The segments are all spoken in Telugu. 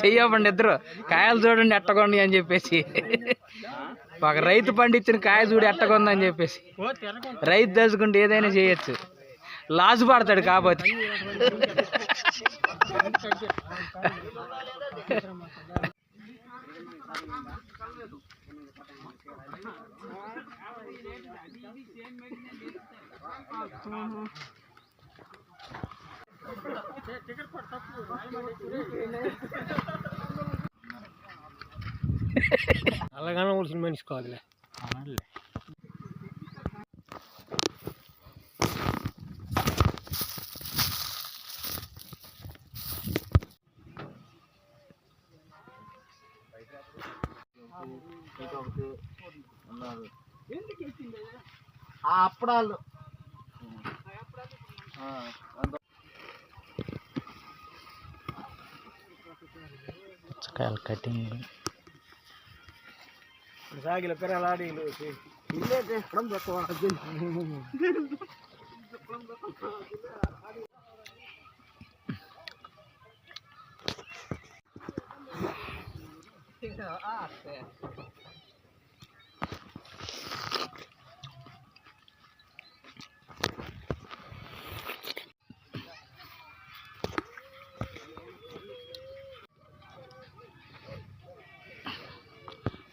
చెయ్యబండి ఇద్దరు. కాయలు చూడండి ఎట్టగొండి అని చెప్పేసి. ఒక రైతు పండించిన కాయ చూడు ఎట్టగొంది అని చెప్పేసి. రైతు దలుచుకుంటే ఏదైనా చేయొచ్చు. లాజు పడతాడు కాబట్టి అలాగనే కూర్చుని మనిషి కాదులే. ఆ అప్పడాలు పుచ్చకాయలు కటింగ్ సాగిల పెరలాడి ఇల్లే చేసుకోవడం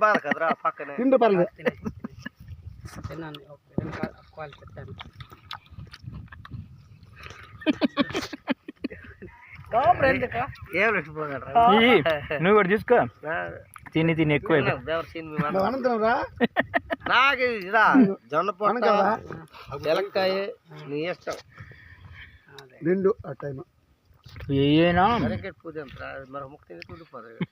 బాధ కదరా పక్కనే తిండి పర్లేదు తిన్నాను పెట్టాను నువ్వు కూడా తీసుకో తిని తిని ఎక్కువ అనంతరం రా. నాకు ఇదా జొన్న పొట్ట. తెలక్కాయ నీ ఇష్టం. రెండు ఆ టైం ఏనా మరి ముక్క తిని కుడిపోతుంది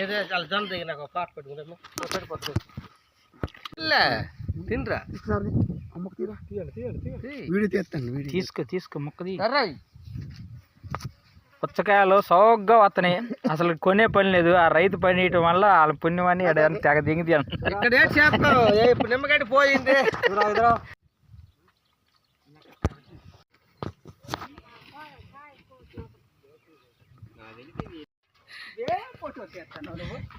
ఏదో చాలా జొన్న దిగి నాకు పాట పెట్టుకుంటాను సరిపోతుంది లే తినరా. అమ్మకు తీరా. తీయాలి తీయాలి తీయాలి తీ. వీడియో తీస్తాను వీడియో తీసుకో తీసుకో మొక్కది పుచ్చకాయలు సోగ్గా వస్తున్నాయి అసలు కొనే పని లేదు. ఆ రైతు పనియటం వల్ల వాళ్ళ పుణ్యమని ఈడ తెగ దింగి తింటున్నారు ఇక్కడ ఏం చేస్తారు ఏ ఇప్పుడు నిమ్మగడ్డ పోయింది.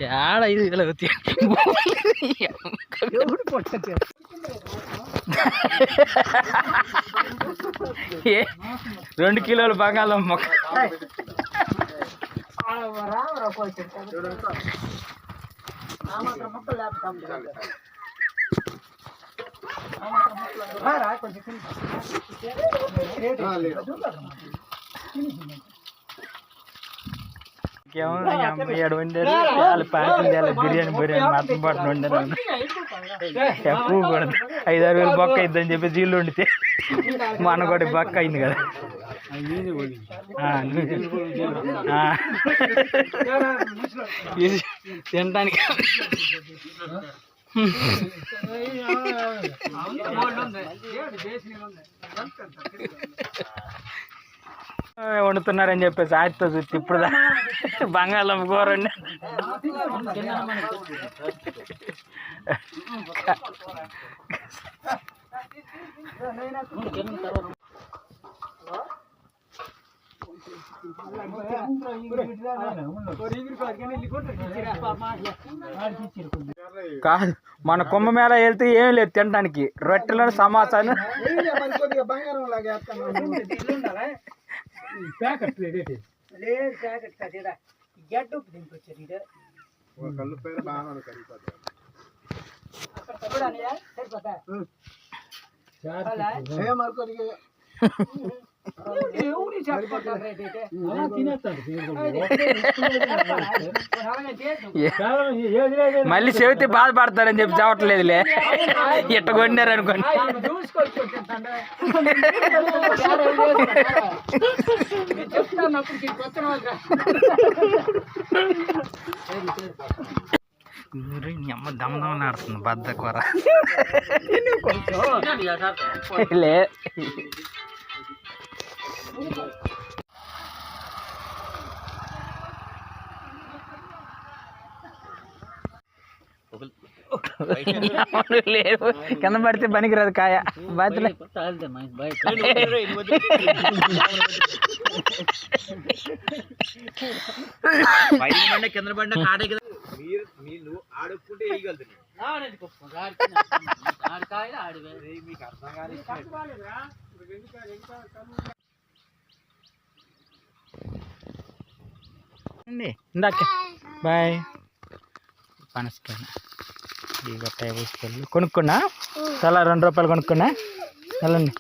ఏడ ఇది? ఇలా రెండు కిలోలు బంగాళం మొక్క. ఇంకేమో ఈ అమ్మ ఏడు వండారు వాళ్ళు ప్యాకింగ్ చేయాలి బిర్యానీ బిర్యానీ మటన్ పట్టిన వండారు ఎక్కువ కూడా. ఐదారు వేలు బొక్క అయిద్దని చెప్పి జీళ్ళు వండితే మన కూడా బొక్క అయింది కదా. ఆ, ఆ. ఇది తినడానికి వండుతున్నారని చెప్పేసి ఆటితో చూస్తే ఇప్పుడు దా- బంగాళం కూర కాదు మన కుంభమేళ వెళ్తే ఏం లేదు తినడానికి. రొట్టెలు సమోసాను బంగారం లాగా ప్యాకెట్ రేట్ కళ్ళు పేరు బాగా కరిగిపోతాయి ఏ మనుకోనికి మళ్ళీ చెబితే బాధపడతారని చెప్పి చావట్లేదులే ఇట్ట కొన్నారు అనుకోండి అమ్మ దమదమని ఆడుతుంది బద్ద కూర లే లేవు. కింద పడితే పనికిరాదు కాయ. బాధ్యలే. కింద పడిన కాడే కదా అండి ఇందాక బాయ్ పనసకాయ ఈ గట్టాయి తీసుకెళ్ళి కొనుక్కున్నా చాలా రెండు రూపాయలు కొనుక్కున్నా వెళ్ళండి